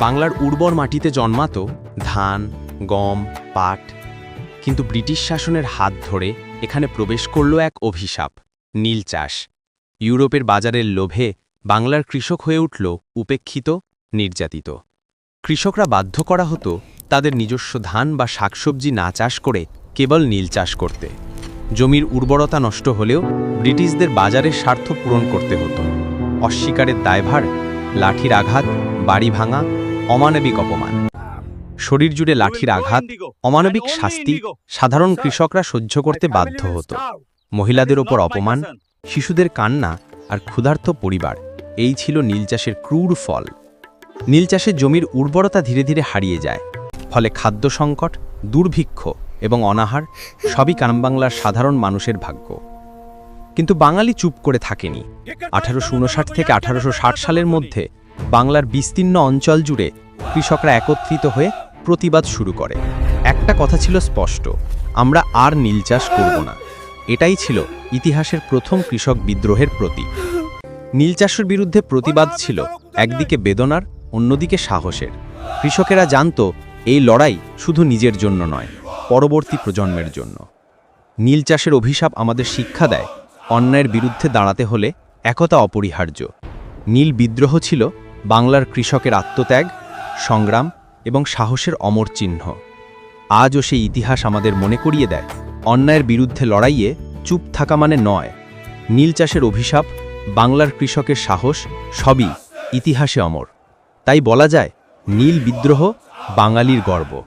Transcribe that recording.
বাংলার উর্বর মাটিতে জন্মাত ধান, গম, পাট। কিন্তু ব্রিটিশ শাসনের হাত ধরে এখানে প্রবেশ করল এক অভিশাপ, নীল চাষ। ইউরোপের বাজারের লোভে বাংলার কৃষক হয়ে উঠল উপেক্ষিত, নির্যাতিত। কৃষকরা বাধ্য করা হতো তাদের নিজস্ব ধান বা শাকসবজি না চাষ করে কেবল নীল চাষ করতে। জমির উর্বরতা নষ্ট হলেও ব্রিটিশদের বাজারের স্বার্থ পূরণ করতে হতো। অস্বীকারের দায়ভার, লাঠির আঘাত, বাড়ি ভাঙা অমানবিক অপমান। শরীর জুড়ে লাঠির আঘাত, অমানবিক শাস্তি সাধারণ কৃষকরা সহ্য করতে বাধ্য হতো। মহিলাদের ওপর অপমান, শিশুদের কান্না আর ক্ষুধার্ত পরিবার, এই ছিল নীল চাষের ক্রূর ফল। নীল চাষের জমির উর্বরতা ধীরে ধীরে হারিয়ে যায়, ফলে খাদ্য সংকট, দুর্ভিক্ষ এবং অনাহার সবই কামবাংলার সাধারণ মানুষের ভাগ্য। কিন্তু বাঙালি চুপ করে থাকেনি। আঠারোশো উনষাট থেকে আঠারোশো ষাট সালের মধ্যে বাংলার বিস্তীর্ণ অঞ্চল জুড়ে কৃষকরা একত্রিত হয়ে প্রতিবাদ শুরু করে। একটা কথা ছিল স্পষ্ট, আমরা আর নীল চাষ করব না। এটাই ছিল ইতিহাসের প্রথম কৃষক বিদ্রোহের প্রতীক। নীল চাষের বিরুদ্ধে প্রতিবাদ ছিল একদিকে বেদনার, অন্যদিকে সাহসের। কৃষকেরা জানত, এই লড়াই শুধু নিজের জন্য নয়, পরবর্তী প্রজন্মের জন্য। নীল চাষের অভিশাপ আমাদের শিক্ষা দেয়, অন্যায়ের বিরুদ্ধে দাঁড়াতে হলে একতা অপরিহার্য। নীল বিদ্রোহ ছিল বাংলার কৃষকের আত্মত্যাগ, সংগ্রাম এবং সাহসের অমর চিহ্ন। আজও সেই ইতিহাস আমাদের মনে করিয়ে দেয়, অন্যায়ের বিরুদ্ধে লড়াইয়ে চুপ থাকা মানে নয়। নীল চাষের অভিশাপ, বাংলার কৃষকের সাহস, সবই ইতিহাসে অমর। তাই বলা যায়, নীল বিদ্রোহ বাঙালির গর্ব।